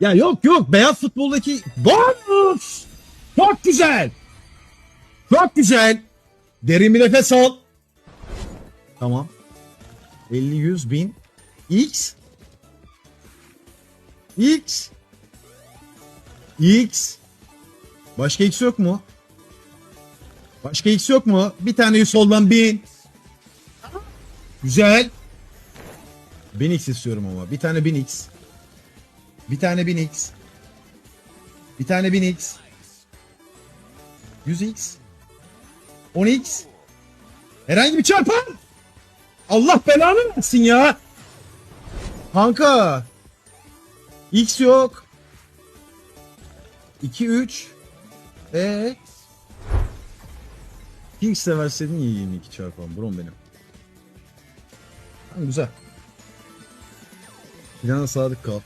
Ya yok yok beyaz futboldaki bonus. Çok güzel. Çok güzel. Derin bir nefes al. Tamam. 50 100 bin. X. X. X. Başka X yok mu? Başka X yok mu? Bir tane soldan bin. Güzel. 1000x istiyorum ama. Bir tane 1000x. Bir tane 1000x. Bir tane 1000x. 100x. 10x. Herhangi bir çarpan. Allah belanı versin ya. Kanka. X yok. 2 3. E X seversen iyi 22 çarpan brom benim. Tamam güzel. Plana sadık kal.